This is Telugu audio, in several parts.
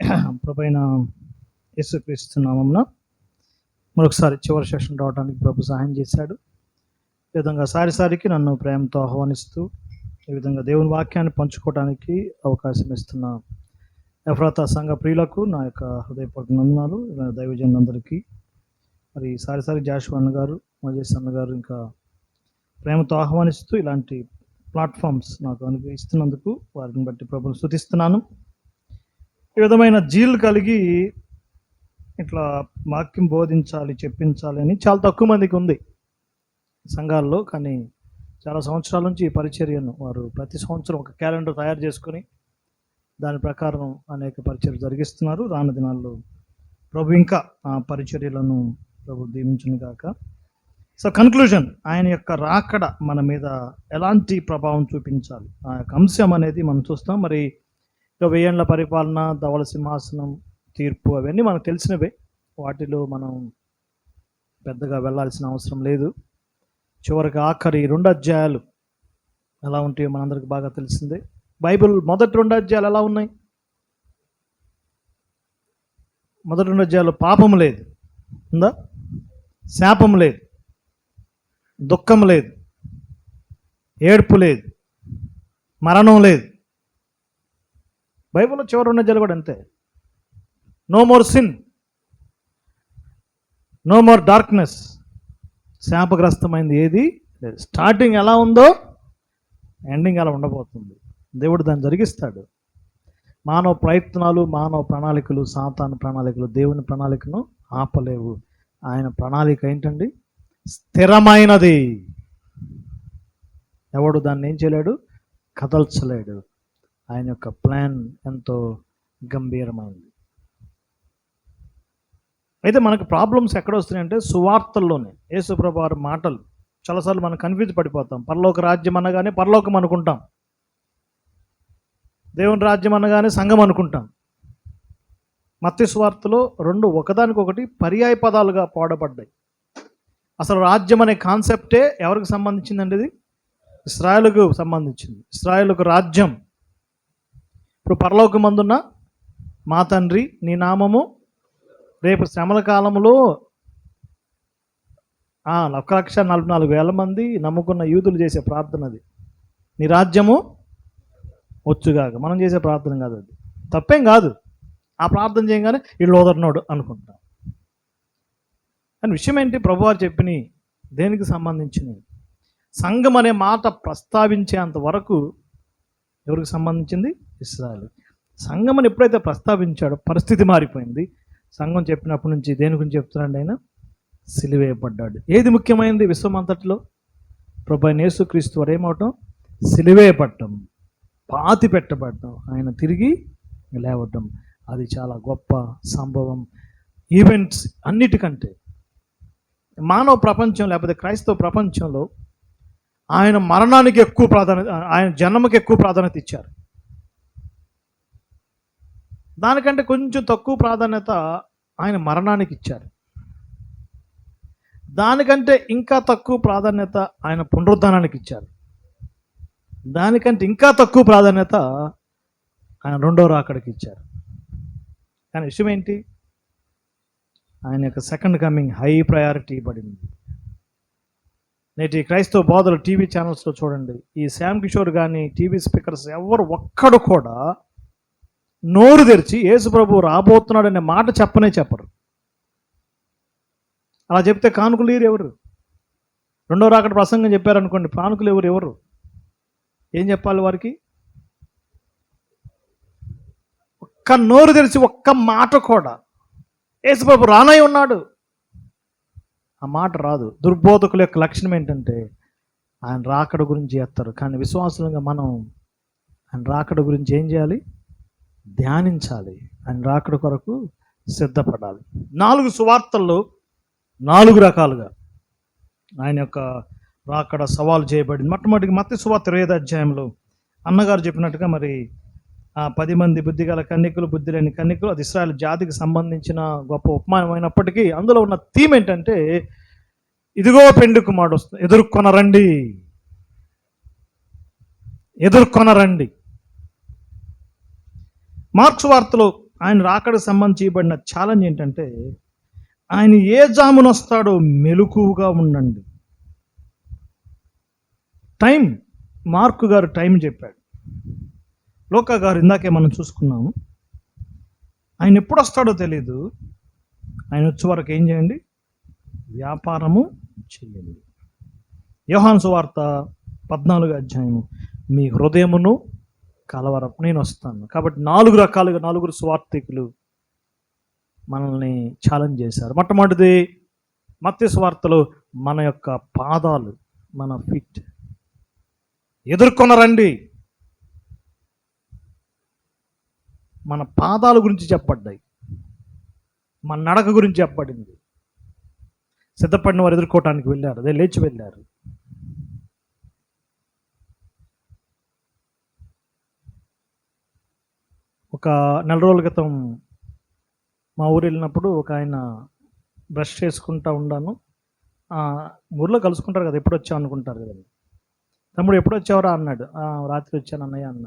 ప్రభైన యేసుక్రీస్తు నామమున మరొకసారి చివరి సెషన్ రావడానికి ప్రభు సహాయం చేశాడు. ఈ విధంగా సారిసారికి నన్ను ప్రేమతో ఆహ్వానిస్తూ ఈ విధంగా దేవుని వాక్యాన్ని పంచుకోవడానికి అవకాశం ఇస్తున్న ఎఫ్రాతా సంఘ ప్రియులకు నా యొక్క హృదయపూర్వక నందనాలు దైవజనులందరికీ మరి సారిసారి జాషు అన్న గారు మజేష్ అన్న గారు ఇంకా ప్రేమతో ఆహ్వానిస్తూ ఇలాంటి ప్లాట్ఫామ్స్ నాకు అనుభవిస్తున్నందుకు వారిని బట్టి ప్రభుని స్థుతిస్తున్నాను ఈ విధమైన జీలు కలిగి ఇట్లా వాక్యం బోధించాలి చెప్పించాలి అని చాలా తక్కువ మందికి ఉంది సంఘాల్లో. కానీ చాలా సంవత్సరాల నుంచి ఈ పరిచర్యను వారు ప్రతి సంవత్సరం ఒక క్యాలెండర్ తయారు చేసుకొని దాని ప్రకారం అనేక పరిచర్యలు జరిగిస్తున్నారు. రాను దినాల్లో ప్రభు ఇంకా ఆ పరిచర్యలను ప్రభు దీవించును గాక సో కన్క్లూజన్ ఆయన యొక్క రాకడ మన మీద ఎలాంటి ప్రభావం చూపించాలి? ఆ యొక్క అంశం అనేది మనం చూస్తాం. మరి ఇక వెయ్యేండ్ల పరిపాలన ధవల సింహాసనం తీర్పు అవన్నీ మనకు తెలిసినవే. వాటిలో మనం పెద్దగా వెళ్ళాల్సిన అవసరం లేదు. చివరికి ఆఖరి రెండు అధ్యాయాలు ఎలా ఉంటాయో మనందరికి బాగా తెలిసిందే. బైబిల్ మొదటి రెండు అధ్యాయాలు ఎలా ఉన్నాయి? మొదటి రెండు అధ్యాయాలు పాపం లేదు. ఉందా? శాపం లేదు. దుఃఖం లేదు. ఏడ్పు లేదు. మరణం లేదు. బైబిల్లో చివరి ఉన్న జలు కూడా అంతే. No more sin no more darkness శాపగ్రస్తమైంది ఏది? లేదు స్టార్టింగ్ ఎలా ఉందో ఎండింగ్ అలా ఉండబోతుంది. దేవుడు దాన్ని జరిగిస్తాడు. మానవ ప్రయత్నాలు మానవ ప్రణాళికలు సాతాను ప్రణాళికలు దేవుని ప్రణాళికను ఆపలేవు. ఆయన ప్రణాళిక ఏంటండి? స్థిరమైనది. ఎవడు దాన్ని ఏం చేయలేడు? కదల్చలేడు. ఆయన యొక్క ప్లాన్ ఎంతో గంభీరమైంది. అయితే మనకు ప్రాబ్లమ్స్ ఎక్కడ వస్తున్నాయంటే సువార్తల్లోనే. యేసుప్రభు వారి మాటలు చాలాసార్లు మనం కన్ఫ్యూజ్ పడిపోతాం. పరలోక రాజ్యం అనగానే పరలోకం అనుకుంటాం. దేవుని రాజ్యం అనగానే సంఘం అనుకుంటాం. మత్తి సువార్తలో రెండు ఒకదానికొకటి పర్యాయ పదాలుగా పాడబడ్డాయి. అసలు రాజ్యం అనే కాన్సెప్టే ఎవరికి సంబంధించిందండి ఇది? ఇస్రాయలకు సంబంధించింది. ఇస్రాయలకు రాజ్యం ఇప్పుడు పరలోకమందున్న మా తండ్రి నీ నామము రేపు శ్రమల కాలంలో ఒక లక్ష నలభై నాలుగు వేల మంది నమ్ముకున్న యూదులు చేసే ప్రార్థన అది. నీ రాజ్యము వచ్చుగాక. మనం చేసే ప్రార్థన కాదు అది. తప్పేం కాదు. ఆ ప్రార్థన చేయగానే వీళ్ళు ఓదరినోడు అనుకుంటాం. కానీ విషయం ఏంటి? ప్రభువారు చెప్పిన దేనికి సంబంధించినవి సంఘం అనే మాట ప్రస్తావించేంత వరకు ఎవరికి సంబంధించింది? ఇస్రాయల్. సంఘం అని ఎప్పుడైతే ప్రస్తావించాడో పరిస్థితి మారిపోయింది. సంఘం చెప్పినప్పటి నుంచి దేని గురించి చెప్తున్నాడు ఆయన? సిలివేయబడ్డాడు. ఏది ముఖ్యమైనది విశ్వం అంతటిలో? ప్రభా యేసుక్రీస్తు వారు ఏమవటం? సిలివేయబడటం పాతి పెట్టబడటం ఆయన తిరిగి లేవటం. అది చాలా గొప్ప సంభవం. ఈవెంట్స్ అన్నిటికంటే మానవ ప్రపంచం లేకపోతే క్రైస్తవ ప్రపంచంలో ఆయన మరణానికి ఎక్కువ ప్రాధాన్యత ఆయన జన్మకి ఎక్కువ ప్రాధాన్యత ఇచ్చారు. దానికంటే కొంచెం తక్కువ ప్రాధాన్యత ఆయన మరణానికి ఇచ్చారు. దానికంటే ఇంకా తక్కువ ప్రాధాన్యత ఆయన పునరుద్ధానానికి ఇచ్చారు. దానికంటే ఇంకా తక్కువ ప్రాధాన్యత ఆయన రెండో రాకడికి ఇచ్చారు. కానీ విషయం ఏంటి? ఆయన యొక్క సెకండ్ కమింగ్ హై ప్రయారిటీ పడింది. నేటి క్రైస్తవ బోధలు టీవీ ఛానల్స్లో చూడండి. ఈ శ్యామ్ కిషోర్ కానీ టీవీ స్పీకర్స్ ఎవరు ఒక్కడు కూడా నోరు తెరిచి యేసుప్రభు రాబోతున్నాడు అనే మాట చెప్పనే చెప్పరు. అలా చెప్తే కానుకలు ఎవరు? రెండో రాకడ ప్రసంగం చెప్పారనుకోండి కానుకలు ఎవరు ఎవరు? ఏం చెప్పాలి వారికి? ఒక్క నోరు తెరిచి ఒక్క మాట కూడా. యేసుప్రభు రానై ఉన్నాడు. ఆ మాట రాదు. దుర్బోధకుల యొక్క లక్షణం ఏంటంటే ఆయన రాకడ గురించి చేస్తారు కానీ విశ్వాసంగా మనం ఆయన రాకడ గురించి ఏం చేయాలి? ధ్యానించాలి. ఆయన రాకడ కొరకు సిద్ధపడాలి. నాలుగు సువార్తల్లో నాలుగు రకాలుగా ఆయన యొక్క రాకడ సవాలు చేయబడింది. మొట్టమొదటికి మత్తి సువార్త ఇరవై అధ్యాయంలో అన్నగారు చెప్పినట్టుగా మరి పది మంది బుద్ధిగల కన్నికలు బుద్ధి లేని కన్నికలు అది ఇస్రాయల్ జాతికి సంబంధించిన గొప్ప ఉపమానం అయినప్పటికీ అందులో ఉన్న థీమ్ ఏంటంటే ఇదిగో పెండు కుమారుడు వస్తుంది ఎదుర్కొనరండి. ఎదుర్కొనరండి. మార్క్స్ వార్తలో ఆయన రాకడకు సంబంధించి ఛాలెంజ్ ఏంటంటే ఆయన ఏ జామున వస్తాడో మెలకువగా ఉండండి. టైం మార్కు గారు టైం చెప్పాడు. లోకా గారు ఇందాకే మనం చూసుకున్నాము. ఆయన ఎప్పుడు వస్తాడో తెలియదు ఆయన వచ్చే వరకు ఏం చేయండి? వ్యాపారము చేయండి. యోహాన్ సువార్త పద్నాలుగు అధ్యాయము. మీ హృదయమును కలవరం నేను వస్తాను. కాబట్టి నాలుగు రకాలుగా నలుగురు స్వార్థికులు మనల్ని ఛాలెంజ్ చేశారు. మొట్టమొదటిది మత్స్య స్వార్థలో మన యొక్క పాదాలు మన ఫిట్. ఎదుర్కొనరండి. మన పాదాల గురించి చెప్పబడ్డాయి. మన నడక గురించి చెప్పబడింది. సిద్ధపడిన వారు ఎదుర్కోవటానికి వెళ్ళారు. అదే లేచి వెళ్ళారు. ఒక నెల రోజుల క్రితం మా ఊరు వెళ్ళినప్పుడు ఒక ఆయన బ్రష్ చేసుకుంటా ఉన్నాను ఊర్లో కలుసుకుంటారు కదా ఎప్పుడు వచ్చావు అనుకుంటారు కదండి తమ్ముడు ఎప్పుడు వచ్చావురా అన్నాడు రాత్రి వచ్చాను అన్నయ్య అన్న.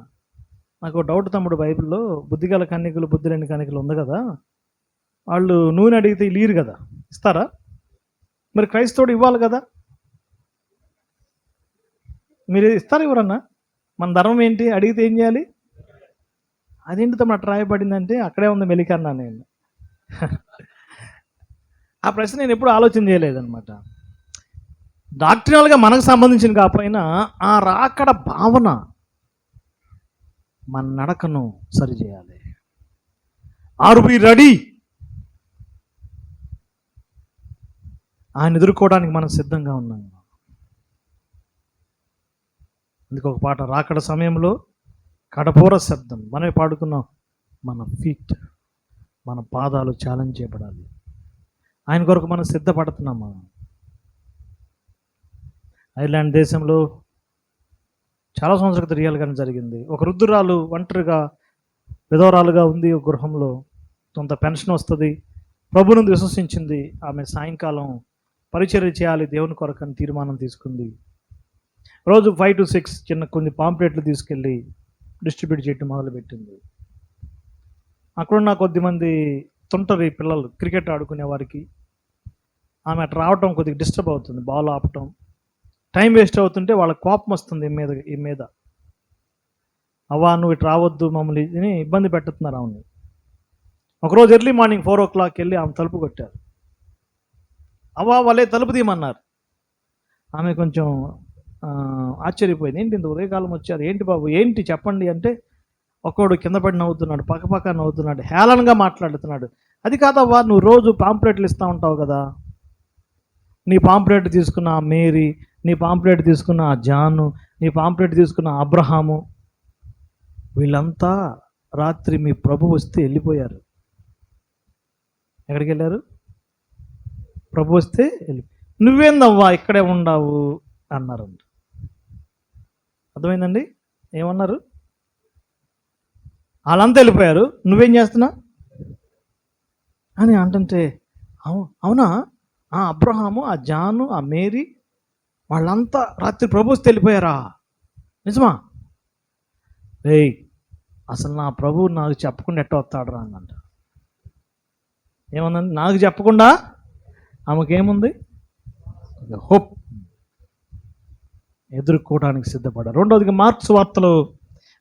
నాకు డౌట్ తమ్ముడు బైబిల్లో బుద్ధిగల కన్యకులు బుద్ధి లేని కన్యకులు ఉంది కదా? వాళ్ళు నూనె అడిగితే లీరు కదా? ఇస్తారా? మరి క్రైస్తవుడు ఇవ్వాలి కదా? మీరు ఇస్తారు ఎవరన్నా? మన ధర్మం ఏంటి? అడిగితే ఏం చేయాలి? అదేంటి తమ అట్లా రాయబడిందంటే అక్కడే ఉంది మెలికన్నా నేను. ఆ ప్రశ్న నేను ఎప్పుడు ఆలోచన చేయలేదన్నమాట. డాక్టరల్గా మనకు సంబంధించిన కాకపోయినా ఆ రాకడ భావన మన నడకను సరిచేయాలి ఆర్ బి రెడీ ఆయన ఎదుర్కోవడానికి మనం సిద్ధంగా ఉన్నాం. అందుకు ఒక పాట రాకడ సమయంలో కడపూర శబ్దం. మనమే పాడుకున్నాం. మన ఫీట్ మన పాదాలు ఛాలెంజ్ చేయబడాలి. ఆయన కొరకు మనం సిద్ధపడుతున్నామా? ఐర్లాండ్ దేశంలో చాలా సంవత్సరాల క్రితం రియల్గానే జరిగింది. ఒక వృద్ధురాలు ఒంటరిగా విధవరాలుగా ఉంది ఒక గృహంలో. కొంత పెన్షన్ వస్తుంది. ప్రభువును విశ్వసించింది. ఆమె సాయంకాలం పరిచర్య చేయాలి దేవుని కొరకు అని తీర్మానం తీసుకుంది. రోజు ఫైవ్ టు సిక్స్ చిన్న కొన్ని పాంప్లెట్లు తీసుకెళ్ళి డిస్ట్రిబ్యూట్ చేయటం మొదలుపెట్టింది. అక్కడున్న కొద్దిమంది తుంటరి పిల్లలు క్రికెట్ ఆడుకునే వారికి ఆమె అటు రావటం కొద్దిగా డిస్టర్బ్ అవుతుంది. బాల్ ఆపటం. టైం వేస్ట్ అవుతుంటే వాళ్ళ కోపం వస్తుంది ఈ మీద ఈ మీద. అవ్వా నువ్వు ఇటు రావద్దు మమ్మల్ని ఇబ్బంది పెట్టుతున్నారు ఆమెని ఒకరోజు early morning four o'clock వెళ్ళి ఆమె తలుపు కొట్టారు. అవ్వా వాళ్ళే తలుపు తీయమన్నారు. ఆమె కొంచెం ఆశ్చర్యపోయింది. ఏంటి ఇంత ఉదయకాలం వచ్చారు ఏంటి బాబు ఏంటి చెప్పండి అంటే ఒక్కోడు కింద పడి నవ్వుతున్నాడు పక్కపక్క నవ్వుతున్నాడు హేళనగా మాట్లాడుతున్నాడు. అది కాదవ్వా నువ్వు రోజు పాంప్లెట్లు ఇస్తూ ఉంటావు కదా. నీ పాంప్లెట్ తీసుకున్న మేరీ నీ పాంప్లెట్ తీసుకున్న ఆ జాను నీ పాంప్లెట్ తీసుకున్న అబ్రహాము వీళ్ళంతా రాత్రి మీ ప్రభు వస్తే వెళ్ళిపోయారు. ఎక్కడికి వెళ్ళారు? ప్రభు వస్తే వెళ్ళి నువ్వేందవ్వా ఇక్కడే ఉండవు? అన్నారు అర్థమైందండి? ఏమన్నారు? వాళ్ళంతా వెళ్ళిపోయారు. నువ్వేం చేస్తున్నా? అని అంటుంటే అవు అవునా? ఆ అబ్రహాము ఆ జాను ఆ మేరీ వాళ్ళంతా రాత్రి ప్రభుస్ తెలిపోయారా నిజమా? ఏయ్ అసలు నా ప్రభు నాకు చెప్పకుండా ఎట్ట వస్తాడు రా అందంట ఏమన్నా నాకు చెప్పకుండా? ఆమెకేముంది? హోప్. ఎదుర్కోవడానికి సిద్ధపడ్డారు రెండవదిగా మార్క్స్ వార్తలు.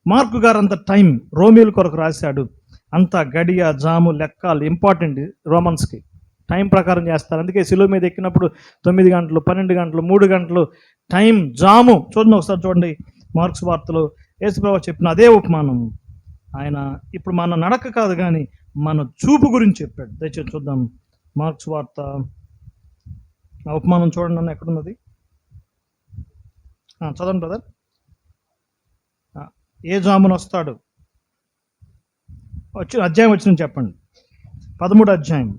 మార్కు గారు అంత టైం రోమిల్ కొరకు రాశాడు. అంత గడియ జాము లెక్కలు ఇంపార్టెంట్ రోమన్స్కి. టైం ప్రకారం చేస్తారు. అందుకే శిలువ మీద ఎక్కినప్పుడు తొమ్మిది గంటలు పన్నెండు గంటలు మూడు గంటలు టైం జాము. చూడండి ఒకసారి చూడండి మార్క్స్ వార్తలు. యేసుప్రభు చెప్పిన అదే ఉపమానం. ఆయన ఇప్పుడు మన నడక కాదు కానీ మన చూపు గురించి చెప్పాడు. దయచేసి చూద్దాం. మార్క్స్ వార్త. ఆ ఉపమానం చూడండి అన్న ఎక్కడున్నది? చదవండి బ్రదర్. ఏ జామున వస్తాడు? వచ్చి అధ్యాయం వచ్చిన చెప్పండి. పదమూడు అధ్యాయం.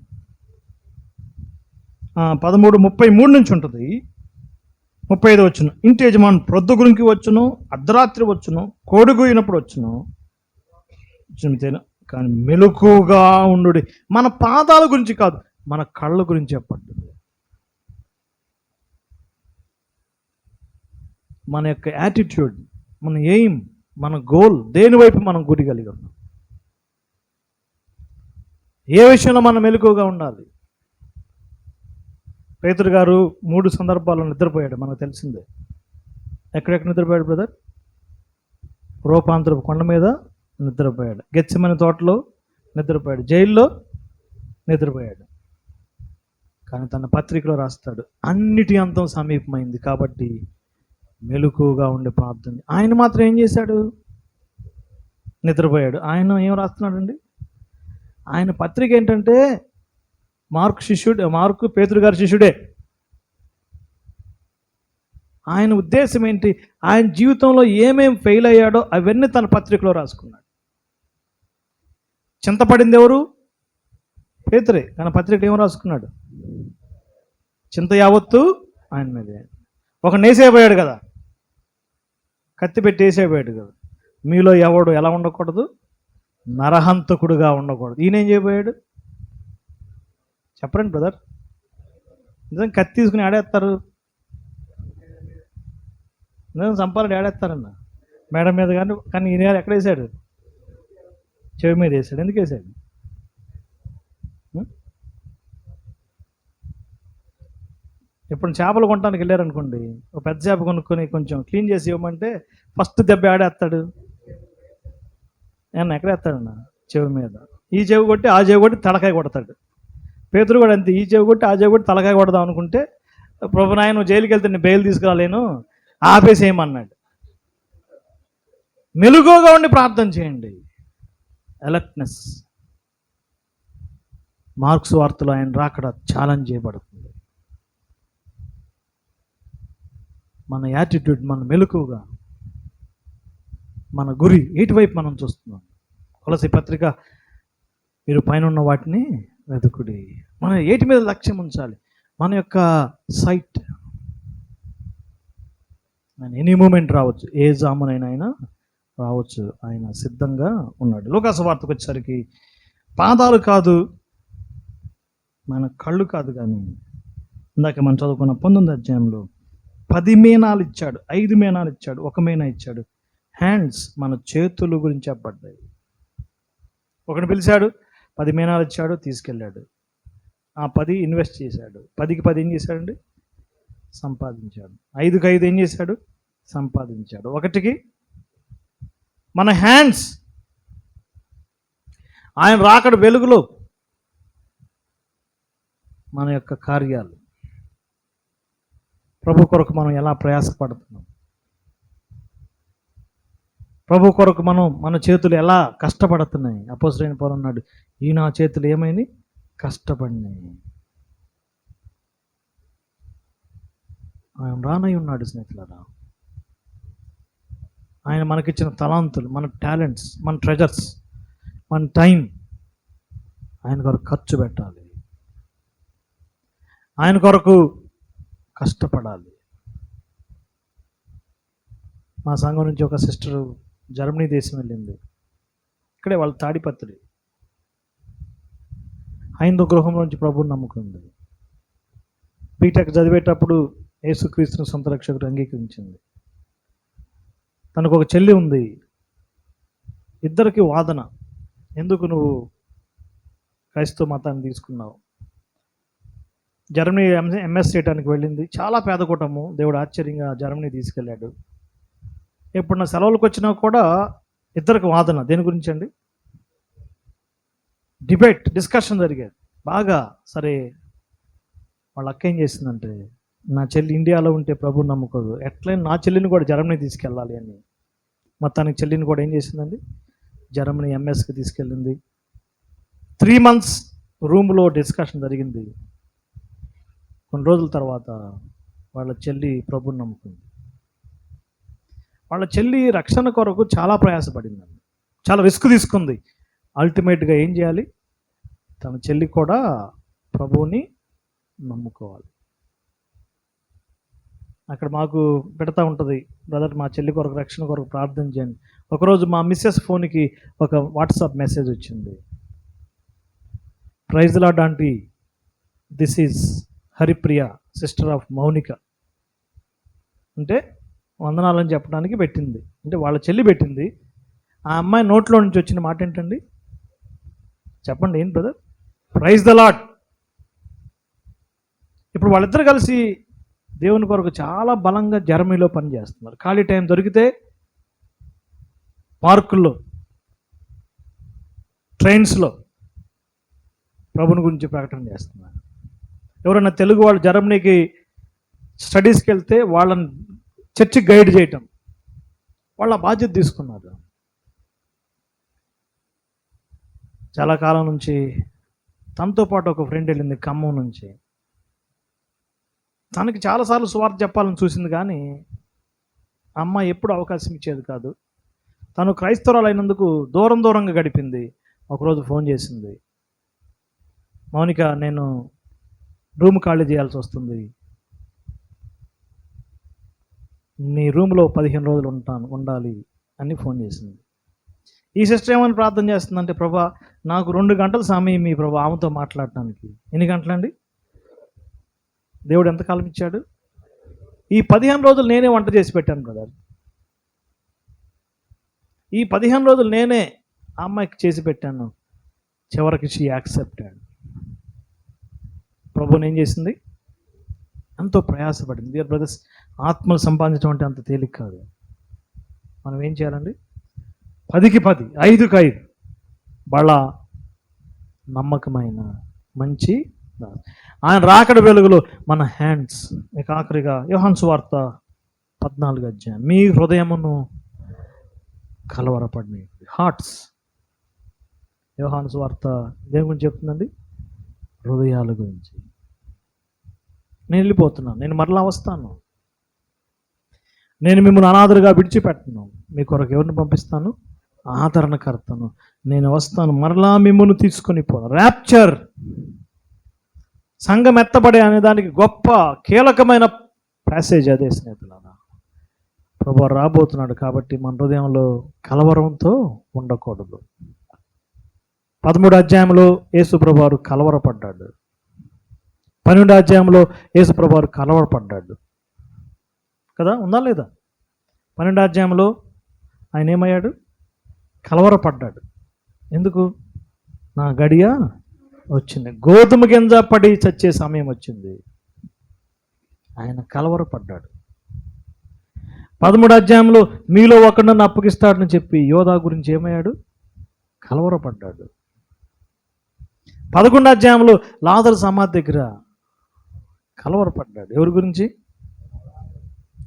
పదమూడు ముప్పై మూడు నుంచి ఉంటుంది. ముప్పై ఐదు వచ్చును. ఇంటి యజమాని ప్రొద్దుగురికి వచ్చును అర్ధరాత్రి వచ్చును కోడిగూయినప్పుడు వచ్చును. చిమితేను కానీ మెలకుగా ఉండు మన పాదాల గురించి కాదు మన కళ్ళ గురించి చెప్పండి మన యొక్క యాటిట్యూడ్ మన ఎయిమ్ మన గోల్ దేని వైపు మనం గురి కలిగి ఉన్నాం ఏ విషయంలో మనం మెలకుగా ఉండాలి? పేతురు గారు మూడు సందర్భాల్లో నిద్రపోయాడు మనకు తెలిసిందే. ఎక్కడెక్కడ నిద్రపోయాడు బ్రదర్? రూపాంతరపు కొండ మీద నిద్రపోయాడు. గెచ్చమని తోటలో నిద్రపోయాడు. జైల్లో నిద్రపోయాడు. కానీ తన పత్రికలో రాస్తాడు అన్నిటి అంతం సమీపమైంది కాబట్టి మెలకుగా ఉండే ప్రార్థన. ఆయన మాత్రం ఏం చేశాడు? నిద్రపోయాడు. ఆయన ఏం రాస్తున్నాడండి? ఆయన పత్రిక ఏంటంటే మార్కు శిష్యుడు మార్కు పేతురు గారి శిష్యుడే. ఆయన ఉద్దేశం ఏంటి? ఆయన జీవితంలో ఏమేం ఫెయిల్ అయ్యాడో అవన్నీ తన పత్రికలో రాసుకున్నాడు. చింతపడింది ఎవరు? పేతురే. తన పత్రిక ఏం రాసుకున్నాడు? చింత యావత్తు ఆయన మీద ఒక నేసేపోయాడు కదా. కత్తి పెట్టి వేసేపోయాడు కదా. మీలో ఎవడు ఎలా ఉండకూడదు? నరహంతకుడుగా ఉండకూడదు. ఈయన ఏం చేయబోయాడు? చెప్పరండి బ్రదర్. నిజం కత్తి తీసుకుని ఆడేస్తారు. నిజం సంపాలని ఆడేస్తారన్న. మేడం మీద కానీ కానీ ఈయన ఎక్కడ వేసాడు? చెవి మీద వేసాడు. ఎందుకు వేసాడు? ఇప్పుడు చేపలు కొనడానికి వెళ్ళారనుకోండి ఒక పెద్ద చేప కొనుక్కొని కొంచెం క్లీన్ చేసి ఇవ్వమంటే ఫస్ట్ దెబ్బ ఆడేస్తాడు. ఏమన్నా ఎక్కడేస్తాడన్న చెవి మీద. ఈ చెవి కొట్టి ఆ చెవి కొట్టి తలకాయ కొడతాడు. పేతురు కూడా అంతే ఈ చెవి కొట్టి ఆ చెవి కొట్టి తలకాయ కొడదాం అనుకుంటే ప్రభు నాయన జైలుకి వెళ్తే నేను బెయిల్ తీసుకురాలేను ఆపేసేయమన్నాడు. మెలుగుగా ఉండి ప్రార్థన చేయండి. అలర్ట్నెస్. మార్క్స్ వార్తలు ఆయన రాకడ ఛాలెంజ్ చేయబడుతుంది. మన యాటిట్యూడ్ మన మెలకుగా మన గురి ఎటువైపు మనం చూస్తున్నాం? కొలసి పత్రిక మీరు పైన ఉన్న వాటిని వెతుకుడి. మన ఏటి మీద లక్ష్యం ఉంచాలి. మన యొక్క సైట్. ఆయన ఎనీ మూమెంట్ రావచ్చు. ఏ జామునైనా ఆయన రావచ్చు. ఆయన సిద్ధంగా ఉన్నాడు. లోకాస వార్తకు వచ్చేసరికి పాదాలు కాదు మన కళ్ళు కాదు కానీ ఇందాక మనం చదువుకున్న పంతొమ్మిది అధ్యాయంలో పది మేనాలు ఇచ్చాడు ఐదు మేనాలు ఇచ్చాడు ఒక మేనా ఇచ్చాడు. హ్యాండ్స్ మన చేతుల గురించి చెప్పబడ్డాయి. ఒకటి పిలిచాడు పది మేనాలు ఇచ్చాడు తీసుకెళ్ళాడు. ఆ పది ఇన్వెస్ట్ చేశాడు. పదికి పది ఏం చేశాడండి? సంపాదించాడు. ఐదుకి ఐదు ఏం చేశాడు? సంపాదించాడు. ఒకటికి మన హ్యాండ్స్. ఆయన రాకడ వెలుగులో మన యొక్క కార్యాలు. ప్రభు కొరకు మనం ఎలా ప్రయాసపడుతున్నాం? ప్రభు కొరకు మనం మన చేతులు ఎలా కష్టపడుతున్నాయి? అపోసరైన పౌరు అన్నాడు ఈ నా చేతులు ఏమైంది? కష్టపడినాయి. ఆయన రానై ఉన్నాడు స్నేహితులరా. ఆయన మనకిచ్చిన తలాంతులు మన టాలెంట్స్ మన ట్రెజర్స్ మన టైం ఆయన కొరకు ఖర్చు పెట్టాలి. ఆయన కొరకు కష్టపడాలి. మా సంఘం నుంచి ఒక సిస్టరు జర్మనీ దేశం వెళ్ళింది. ఇక్కడే వాళ్ళ తాడిపత్రి. హైందూ గృహంలోంచి నుంచి నమ్ముకుంది. బీటెక్ చదివేటప్పుడు యేసుక్రీస్తుని సొంత రక్షకుడు అంగీకరించింది. తనకు ఒక చెల్లి ఉంది. ఇద్దరికి వాదన. ఎందుకు నువ్వు క్రైస్తవ మతాన్ని తీసుకున్నావు? జర్మనీ ఎంఎస్ చేయడానికి వెళ్ళింది. చాలా పేద కుటుంబం దేవుడు ఆశ్చర్యంగా జర్మనీ తీసుకెళ్ళాడు. ఇప్పుడు నా సెలవులకు వచ్చినా కూడా ఇద్దరికి వాదన. దేని గురించి అండి డిబేట్ డిస్కషన్ జరిగేది. బాగా సరే వాళ్ళ అక్క ఏం చేసిందంటే నా చెల్లి ఇండియాలో ఉంటే ప్రభు నమ్ముకోదు. ఎట్లయినా నా చెల్లిని కూడా జర్మనీ తీసుకెళ్ళాలి అని. మొత్తానికి చెల్లిని కూడా ఏం చేసిందండి? జర్మనీ ఎంఎస్కి తీసుకెళ్ళింది. త్రీ మంత్స్ రూమ్లో డిస్కషన్ జరిగింది. కొన్ని రోజుల తర్వాత వాళ్ళ చెల్లి ప్రభుని నమ్ముకుంది. వాళ్ళ చెల్లి రక్షణ కొరకు చాలా ప్రయాసపడిందండి చాలా రిస్క్ తీసుకుంది. అల్టిమేట్గా ఏం చేయాలి? తన చెల్లి కూడా ప్రభువుని నమ్ముకోవాలి. అక్కడ మాకు పెడతా ఉంటుంది బ్రదర్ మా చెల్లి కొరకు రక్షణ కొరకు ప్రార్థన చేయండి. ఒకరోజు మా మిస్సెస్ ఫోన్కి ఒక వాట్సాప్ మెసేజ్ వచ్చింది. Praise lord aunty this is Haripriya sister of Mounika. అంటే వందనాలని చెప్పడానికి పెట్టింది. అంటే వాళ్ళ చెల్లి పెట్టింది. ఆ అమ్మాయి నోట్లో నుంచి వచ్చిన మాట ఏంటండి? చెప్పండి ఏంటి బ్రదర్ ప్రైజ్ ద లాట్ ఇప్పుడు వాళ్ళిద్దరు కలిసి దేవుని కొరకు చాలా బలంగా జర్మనీలో పనిచేస్తున్నారు. ఖాళీ టైం దొరికితే పార్కుల్లో ట్రైన్స్లో ప్రభుని గురించి ప్రకటన చేస్తున్నారు. ఎవరైనా తెలుగు వాళ్ళు జర్మనీకి స్టడీస్కి వెళ్తే వాళ్ళని చర్చికి గైడ్ చేయటం. వాళ్ళ బాధ్యత తీసుకున్నారు. చాలా కాలం నుంచి తనతో పాటు ఒక ఫ్రెండ్ వెళ్ళింది ఖమ్మం నుంచి. తనకి చాలాసార్లు సువార్త చెప్పాలని చూసింది కానీ అమ్మ ఎప్పుడు అవకాశం ఇచ్చేది కాదు. తను క్రైస్తవురాలైనందుకు దూరం దూరంగా గడిపింది. ఒకరోజు ఫోన్ చేసింది. మౌనిక నేను రూమ్ ఖాళీ చేయాల్సి వస్తుంది. నీ రూమ్లో పదిహేను రోజులు ఉంటాను ఉండాలి అని ఫోన్ చేసింది. ఈ సిస్టర్ ఏమని ప్రార్థన చేస్తుందంటే ప్రభా నాకు రెండు గంటల సమయం మీ ప్రభా ఆమెతో మాట్లాడటానికి. ఎన్ని గంటలండి? దేవుడు ఎంతకాలం ఇచ్చాడు? ఈ పదిహేను రోజులు నేనే వంట చేసి పెట్టాను బ్రదర్. ఈ పదిహేను రోజులు నేనే ఆ అమ్మాయికి చేసి పెట్టాను. చివరికి షీ యాక్సెప్టెడ్. ప్రభుని ఏం చేసింది? ఎంతో ప్రయాసపడింది. డియర్ బ్రదర్స్ ఆత్మలు సంపాదించడం అంటే అంత తేలిక కాదు. మనం ఏం చేయాలండి? పదికి పది ఐదుకి ఐదు. బళ నమ్మకమైన మంచి ఆయన రాకడ వెలుగులో మన హ్యాండ్స్ ఇక ఆఖరిగా యోహాన్స్ వార్త పద్నాలుగు అధ్యాయం. మీ హృదయమును కలవరపడిన హార్ట్స్ యోహాన్స్ వార్త దేని గురించి చెప్తుందండి? హృదయాల గురించి. నేను వెళ్ళిపోతున్నాను. నేను మరలా వస్తాను. నేను మిమ్మల్ని అనాథరుగా విడిచిపెట్టను. మీ కొరకు ఎవరిని పంపిస్తాను? ఆదరణకర్తను. నేను వస్తాను. మరలా మిమ్మల్ని తీసుకొని పో ర్యాప్చర్ సంఘం ఎత్తబడే అనే దానికి గొప్ప కీలకమైన ప్యాసేజ్ అదే స్నేహితులారా. ప్రభు రాబోతున్నాడు కాబట్టి మన హృదయంలో కలవరంతో ఉండకూడదు. పదమూడు అధ్యాయంలో యేసుప్రభువారు కలవరపడ్డాడు. పన్నెండు అధ్యాయంలో యేసుప్రభువారు కలవరపడ్డాడు. కదా? ఉందా లేదా? పన్నెండు అధ్యాయంలో ఆయన ఏమయ్యాడు? కలవరపడ్డాడు. ఎందుకు? నా గడియ వచ్చింది. గోధుమ గింజ పడి చచ్చే సమయం వచ్చింది. ఆయన కలవరపడ్డాడు. పదమూడు అధ్యాయంలో మీలో ఒకడు నన్ను అప్పగిస్తాడని చెప్పి యోధా గురించి ఏమయ్యాడు? కలవరపడ్డాడు. పదకొండు అధ్యాయంలో లాదర్ సమాధి దగ్గర కలవరపడ్డాడు. ఎవరి గురించి?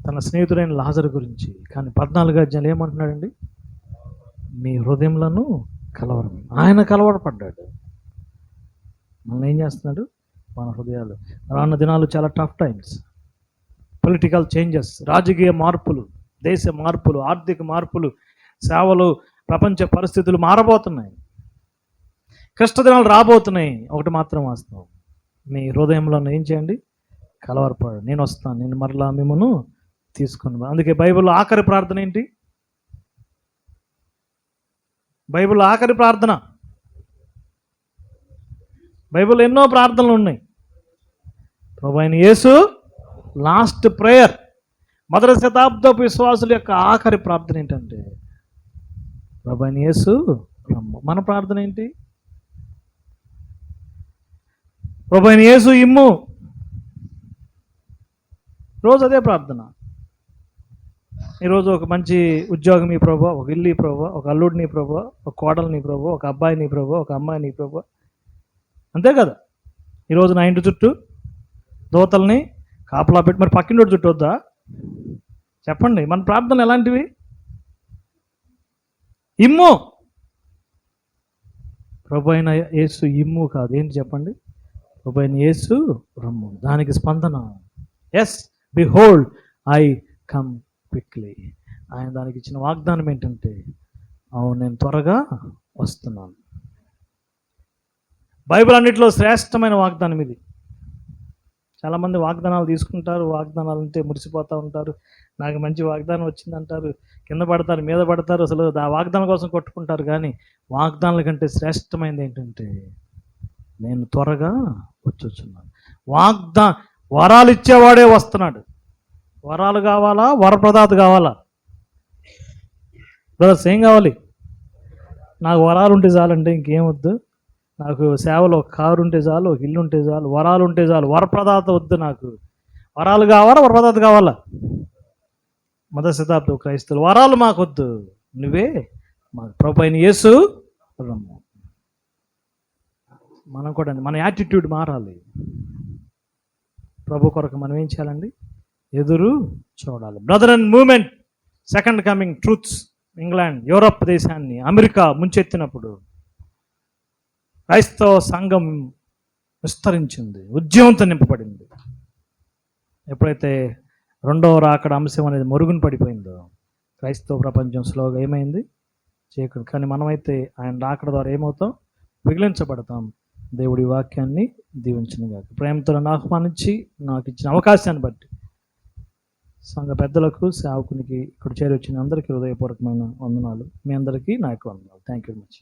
తన స్నేహితుడైన లాజరు గురించి. కానీ పద్నాలుగు అధ్యాయులు ఏమంటున్నాడండి? మీ హృదయంలను కలవరం ఆయన కలవరపడ్డాడు. మనం ఏం చేస్తున్నాడు? మన హృదయాలు. రానున్న దినాలు చాలా టఫ్ టైమ్స్ పొలిటికల్ చేంజెస్ రాజకీయ మార్పులు దేశ మార్పులు ఆర్థిక మార్పులు సేవలు ప్రపంచ పరిస్థితులు మారబోతున్నాయి. కష్టదినాలు రాబోతున్నాయి. ఒకటి మాత్రం వాస్తవం. మీ హృదయంలో ఏం చేయండి? కలవరపడు నేను వస్తాను. నేను మరలా మిమ్మను తీసుకుని అందుకే బైబిల్లో ఆఖరి ప్రార్థన ఏంటి? బైబిల్లో ఆఖరి ప్రార్థన. బైబిల్ ఎన్నో ప్రార్థనలు ఉన్నాయి. ప్రభు యేసు లాస్ట్ ప్రేయర్ మొదటి శతాబ్దపు విశ్వాసుల యొక్క ఆఖరి ప్రార్థన ఏంటంటే ప్రభు యేసు మన ప్రార్థన ఏంటి? ప్రభు యేసు ఇమ్ము. రోజు అదే ప్రార్థన. ఈరోజు ఒక మంచి ఉద్యోగం ఈ ప్రభు ఒక ఇల్లు ఈ ప్రభు ఒక అల్లుడిని ప్రభు ఒక కోడల్ని ప్రభు ఒక అబ్బాయిని ప్రభు ఒక అమ్మాయిని ప్రభు. అంతే కదా? ఈరోజు నా ఇంటి చుట్టూ దోతల్ని కాపలా పెట్టి మరి పక్కింటి చుట్టూ వద్దా? చెప్పండి మన ప్రార్థనలు ఎలాంటివి? ఇమ్ము! ప్రభు అయిన యేసు ఇమ్ము కాదు. ఏంటి చెప్పండి? ప్రభు అయిన యేసు రమ్ము. దానికి స్పందన. Yes behold I come quickly ఆయన దానికి ఇచ్చిన వాగ్దానం ఏంటంటే అవును నేను త్వరగా వస్తున్నాను. బైబిల్ అన్నింటిలో శ్రేష్టమైన వాగ్దానం ఇది. చాలామంది వాగ్దానాలు తీసుకుంటారు వాగ్దానాలు అంటే మురిసిపోతూ ఉంటారు. నాకు మంచి వాగ్దానం వచ్చిందంటారు కింద పడతారు మీద పడతారు అసలు ఆ వాగ్దానం కోసం కొట్టుకుంటారు. కానీ వాగ్దానాల కంటే శ్రేష్టమైనది ఏంటంటే నేను త్వరగా వచ్చొచ్చున్నాను వాగ్దా వరాలు ఇచ్చేవాడే వస్తున్నాడు. వరాలు కావాలా? వరప్రదాత కావాలా? బ్రదర్స్ ఏం కావాలి? నాకు వరాలు ఉంటే చాలంటే ఇంకేం వద్దు. నాకు సేవలో ఒక కారు ఉంటే చాలు ఒక ఇల్లు ఉంటే చాలు వరాలు ఉంటే చాలు. వరప్రదాత వద్దు నాకు. వరాలు కావాలా? వరప్రదాత కావాలా? మొదటి శతాబ్దం క్రైస్తవులు వరాలు మాకొద్దు. నువ్వే మా ప్రభు అయిన యేసు మనం కూడా మన యాటిట్యూడ్ మారాలి. ప్రభు కొరకు మనం ఏం చేయాలండి? ఎదురు చూడాలి. Brother and moment second coming truths England Europe దేశాన్ని అమెరికా ముంచెత్తినప్పుడు క్రైస్తవ సంఘం విస్తరించింది ఉద్యమంతో నింపబడింది. ఎప్పుడైతే రెండవ రాకడ అంశం అనేది మరుగున పడిపోయిందో క్రైస్తవ ప్రపంచం స్లోగా ఏమైంది? చేయకూడదు కానీ మనమైతే ఆయన రాకడ ద్వారా ఏమవుతాం? మిగిలించబడతాం. దేవుడి వాక్యాన్ని దీవించిన ప్రేమతో నన్ను ఆహ్వానించి నాకు ఇచ్చిన అవకాశాన్ని బట్టి సంఘ పెద్దలకు సేవకునికి ఇక్కడ చేరి వచ్చిన అందరికీ హృదయపూర్వకమైన వందనాలు. మీ అందరికీ నా యొక్క వందనాలు. Thank you much